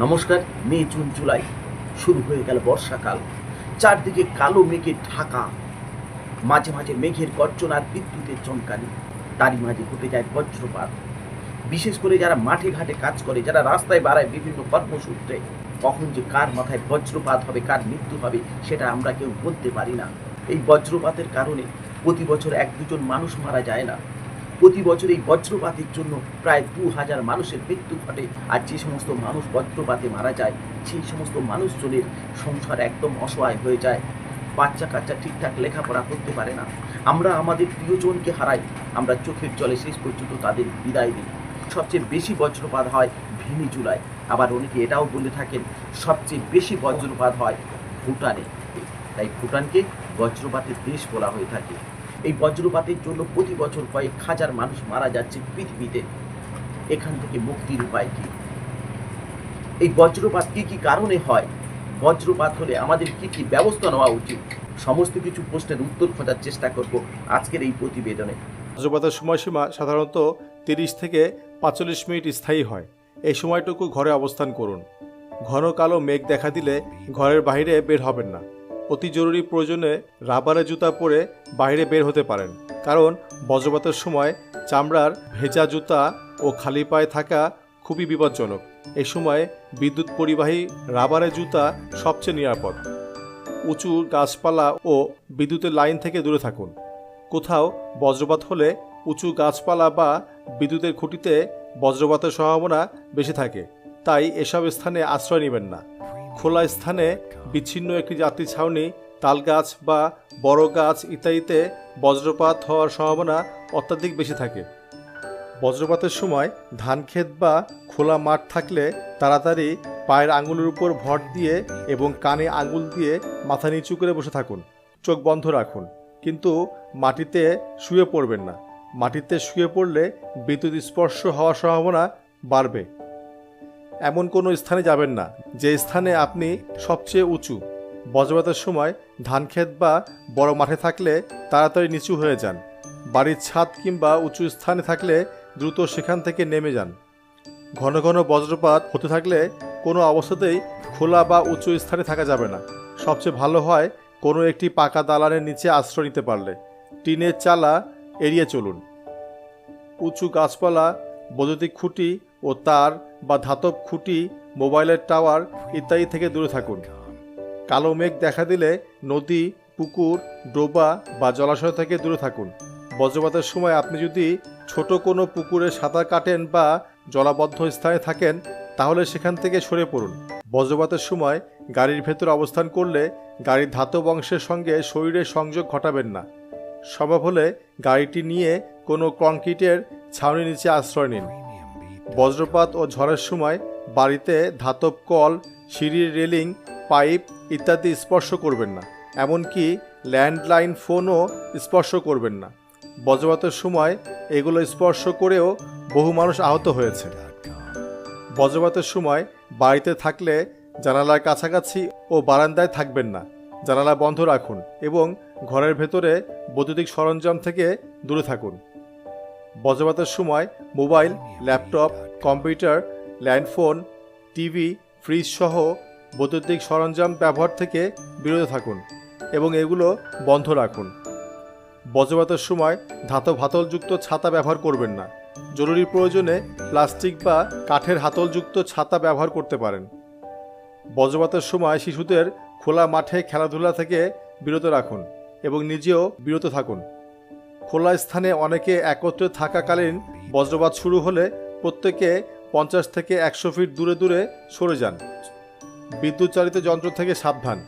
নমস্কার, মে, জুন, জুলাই। শুরু হয়ে গেল বর্ষাকাল। চারদিকে কালো মেঘে ঢাকা। মাঝে মাঝে মেঘের গর্জন আর বিদ্যুতের চমকানি। তারই মাঝে ঘটে যায় বজ্রপাত। বিশেষ করে যারা মাঠে ঘাটে কাজ করে, যারা রাস্তায় বাড়ায় বিভিন্ন কর্মসূত্রে, কখন যে কার মাথায় বজ্রপাত হবে, কার মৃত্যু হবে, সেটা আমরা কেউ বলতে পারি না। এই বজ্রপাতের কারণে প্রতি বছর এক দুজন মানুষ মারা যায় না। প্রতি বছর এই বজ্রপাতের জন্য প্রায় দু হাজার মানুষের মৃত্যু ঘটে। আর যে সমস্ত মানুষ বজ্রপাতে মারা যায়, সেই সমস্ত মানুষজনের সংসার একদম অসহায় হয়ে যায়। বাচ্চা কাচ্চা ঠিকঠাক লেখাপড়া করতে পারে না। আমরা আমাদের প্রিয়জনকে হারাই। আমরা চোখের জলে শেষ পর্যন্ত তাদের বিদায় দিই। সবচেয়ে বেশি বজ্রপাত হয় ভিনি জুলাই। আবার অনেকে এটাও বলে থাকেন, সবচেয়ে বেশি বজ্রপাত হয় ভুটানে। তাই ভুটানকে বজ্রপাতের দেশ বলা হয়ে থাকে। এই বজ্রপাতের জন্য প্রতি বছর কয়েক হাজার মানুষ মারা যাচ্ছে পৃথিবীতে। এখান থেকে মুক্তির উপায় কি? এই বজ্রপাত কি কি কারণে হয়? বজ্রপাত হলে আমাদের কি কি ব্যবস্থা নেওয়া উচিত? সমস্ত কিছু প্রশ্নের উত্তর খোঁজার চেষ্টা করব আজকের এই প্রতিবেদনে। বজ্রপাতের সময়সীমা সাধারণত তিরিশ থেকে পাঁচচল্লিশ মিনিট স্থায়ী হয়। এই সময়টুকু ঘরে অবস্থান করুন। ঘন কালো মেঘ দেখা দিলে ঘরের বাইরে বের হবেন না। অতি জরুরি প্রয়োজনে রাবারের জুতা পরে বাইরে বের হতে পারেন। কারণ বজ্রপাতের সময় চামড়ার ভেজা জুতা ও খালি পায়ে থাকা খুবই বিপজ্জনক। এ সময় বিদ্যুৎ পরিবাহী রাবারের জুতা সবচেয়ে নিরাপদ। উঁচু গাছপালা ও বিদ্যুতের লাইন থেকে দূরে থাকুন। কোথাও বজ্রপাত হলে উঁচু গাছপালা বা বিদ্যুতের খুঁটিতে বজ্রপাতের সম্ভাবনা বেশি থাকে। তাই এসব স্থানে আশ্রয় নেবেন না। খোলা স্থানে বিচ্ছিন্ন একটি যাত্রী ছাউনি, তালগাছ বা বড় গাছ ইত্যাদিতে বজ্রপাত হওয়ার সম্ভাবনা অত্যাধিক বেশি থাকে। বজ্রপাতের সময় ধান ক্ষেত বা খোলা মাঠ থাকলে তাড়াতাড়ি পায়ের আঙুলের উপর ভর দিয়ে এবং কানে আঙুল দিয়ে মাথা নিচু করে বসে থাকুন। চোখ বন্ধ রাখুন। কিন্তু মাটিতে শুয়ে পড়বেন না। মাটিতে শুয়ে পড়লে বিদ্যুৎ স্পর্শ হওয়ার সম্ভাবনা বাড়বে। এমন কোনো স্থানে যাবেন না, যে স্থানে আপনি সবচেয়ে উঁচু। বজ্রপাতের সময় ধান ক্ষেত বা বড় মাঠে থাকলে তাড়াতাড়ি নিচু হয়ে যান। বাড়ির ছাদ কিংবা উঁচু স্থানে থাকলে দ্রুত সেখান থেকে নেমে যান। ঘন ঘন বজ্রপাত হতে থাকলে কোনো অবস্থাতেই খোলা বা উঁচু স্থানে থাকা যাবে না। সবচেয়ে ভালো হয় কোনো একটি পাকা দালানের নিচে আশ্রয় নিতে পারলে। টিনের চালা এড়িয়ে চলুন। উঁচু গাছপালা, বৈদ্যুতিক খুঁটি ও তার বা ধাতব খুঁটি, মোবাইলের টাওয়ার ইত্যাদি থেকে দূরে থাকুন। কালো মেঘ দেখা দিলে নদী, পুকুর, ডোবা বা জলাশয় থেকে দূরে থাকুন। বজ্রপাতের সময় আপনি যদি ছোট কোনো পুকুরে সাঁতার কাটেন বা জলাবদ্ধ স্থানে থাকেন, তাহলে সেখান থেকে সরে পড়ুন। বজ্রপাতের সময় গাড়ির ভেতর অবস্থান করলে গাড়ির ধাতব অংশের সঙ্গে শরীরের সংযোগ ঘটাবেন না। সম্ভব হলে গাড়িটি নিয়ে কোনো কংক্রিটের ছাউনি নিচে আশ্রয় নিন। বজ্রপাত ও ঝড়ের সময় বাড়িতে ধাতব কল, সিঁড়ির রেলিং, পাইপ ইত্যাদি স্পর্শ করবেন না, এমনকি ল্যান্ডলাইন ফোনও স্পর্শ করবেন না। বজ্রপাতের সময় এগুলো স্পর্শ করেও বহু মানুষ আহত হয়েছে। বজ্রপাতের সময় বাড়িতে থাকলে জানালার কাছাকাছি ও বারান্দায় থাকবেন না, জানালা বন্ধ রাখুন এবং ঘরের ভেতরে বৈদ্যুতিক সরঞ্জাম থেকে দূরে থাকুন। বজ্রপাতের সময় mobile, laptop, computer, landphone, TV, fridge সহ বৈদ্যুতিক সরঞ্জাম ব্যবহার থেকে বিরত থাকুন এবং এগুলো বন্ধ রাখুন। বজ্রপাতের সময় ধাতব হাতলযুক্ত ছাতা ব্যবহার করবেন না। জরুরি প্রয়োজনে প্লাস্টিক বা কাঠের হাতলযুক্ত ছাতা ব্যবহার করতে পারেন। বজ্রপাতের সময় শিশুদের খোলা মাঠে খেলাধুলা থেকে বিরত রাখুন এবং নিজেও বিরত থাকুন। খোলা স্থানে অনেকে একত্রে থাকাকালীন বজ্রপাত শুরু হলে প্রত্যেকে পঞ্চাশ থেকে একশো ফিট দূরে দূরে সরে যান। বিদ্যুৎ চালিত যন্ত্র থেকে সাবধান।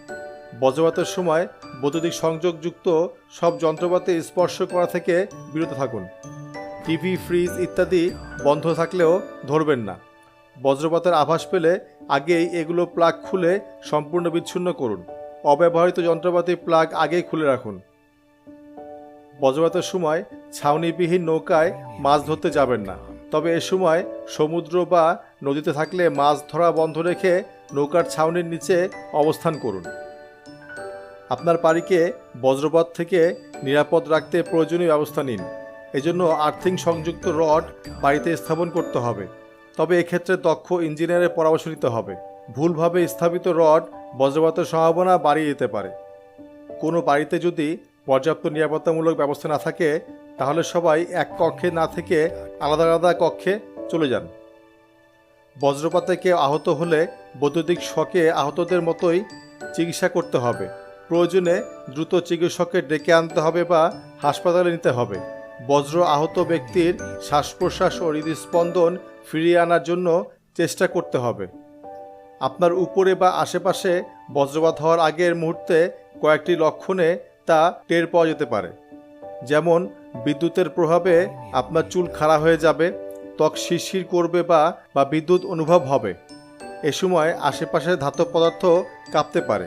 বজ্রপাতের সময় বৈদ্যুতিক সংযোগযুক্ত সব যন্ত্রপাতি স্পর্শ করা থেকে বিরত থাকুন। টিভি, ফ্রিজ ইত্যাদি বন্ধ থাকলেও ধরবেন না। বজ্রপাতের আভাস পেলে আগেই এগুলো প্লাগ খুলে সম্পূর্ণ বিচ্ছিন্ন করুন। অব্যবহৃত যন্ত্রপাতি প্লাগ আগেই খুলে রাখুন। বজ্রপাতের সময় ছাউনিবিহীন নৌকায় মাছ ধরতে যাবেন না। তবে এ সময় সমুদ্র বা নদীতে থাকলে মাছ ধরা বন্ধ রেখে নৌকার ছাউনির নিচে অবস্থান করুন। আপনার বাড়িকে বজ্রপাত থেকে নিরাপদ রাখতে প্রয়োজনীয় ব্যবস্থা নিন। এজন্য আর্থিং সংযুক্ত রড বাড়িতে স্থাপন করতে হবে। তবে এক্ষেত্রে দক্ষ ইঞ্জিনিয়ারের পরামর্শ নিতে হবে। ভুলভাবে স্থাপিত রড বজ্রপাতের সম্ভাবনা বাড়িয়ে দিতে পারে। কোনো বাড়িতে যদি পর্যাপ্ত নিরাপত্তামূলক ব্যবস্থা না থাকে, তাহলে সবাই এক কক্ষে না থেকে আলাদা আলাদা কক্ষে চলে যান। বজ্রপাতে কেউ আহত হলে বৈদ্যুতিক শকে আহতদের মতোই চিকিৎসা করতে হবে। প্রয়োজনে দ্রুত চিকিৎসককে ডেকে আনতে হবে বা হাসপাতালে নিতে হবে। বজ্র আহত ব্যক্তির শ্বাস প্রশ্বাস ও হৃদস্পন্দন ফিরিয়ে আনার জন্য চেষ্টা করতে হবে। আপনার উপরে বা আশেপাশে বজ্রপাত হওয়ার আগের মুহূর্তে কয়েকটি লক্ষণে তা টের পাওয়া যেতে পারে। যেমন, বিদ্যুতের প্রভাবে আপনার চুল খাড়া হয়ে যাবে, ত্বক শিরশির করবে বা বা বিদ্যুৎ অনুভব হবে। এ সময় আশেপাশের ধাতব পদার্থ কাঁপতে পারে।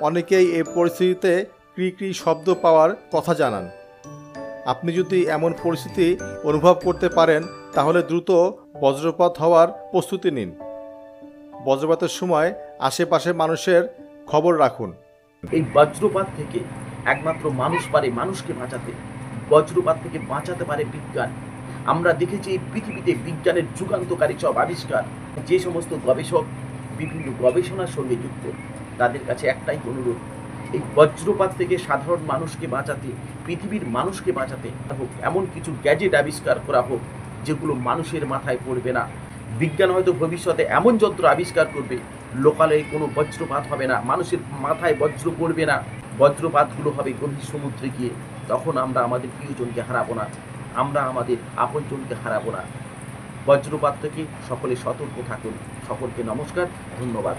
অনেকেই এই পরিস্থিতিতে ক্রি ক্রি শব্দ পাওয়ার কথা জানান। আপনি যদি এমন পরিস্থিতি অনুভব করতে পারেন, তাহলে দ্রুত বজ্রপাত হওয়ার প্রস্তুতি নিন। বজ্রপাতের সময় আশেপাশে মানুষের খবর রাখুন। এই বজ্রপাত থেকে একমাত্র মানুষ পারে মানুষকে বাঁচাতে, বজ্রপাত থেকে বাঁচাতে পারে বিজ্ঞান। আমরা দেখেছি এই পৃথিবীতে বিজ্ঞানের যুগান্তকারী সব আবিষ্কার। যে সমস্ত গবেষক বিভিন্ন গবেষণার সঙ্গে যুক্ত, তাদের কাছে একটাই অনুরোধ, এই বজ্রপাত থেকে সাধারণ মানুষকে বাঁচাতে, পৃথিবীর মানুষকে বাঁচাতে হোক, এমন কিছু গ্যাজেট আবিষ্কার করা হোক, যেগুলো মানুষের মাথায় পড়বে না। বিজ্ঞান হয়তো ভবিষ্যতে এমন যন্ত্র আবিষ্কার করবে লোকালে কোনো বজ্রপাত হবে না, মানুষের মাথায় বজ্র পড়বে না। বজ্রপাতগুলো হবে গভীর সমুদ্রে গিয়ে, তখন আমরা আমাদের প্রিয়জনকে হারাবো না। আমরা আমাদের আপনজনকে হারাবো না। বজ্রপাত থেকে সকলে সতর্ক থাকুন। সকলকে নমস্কার, ধন্যবাদ।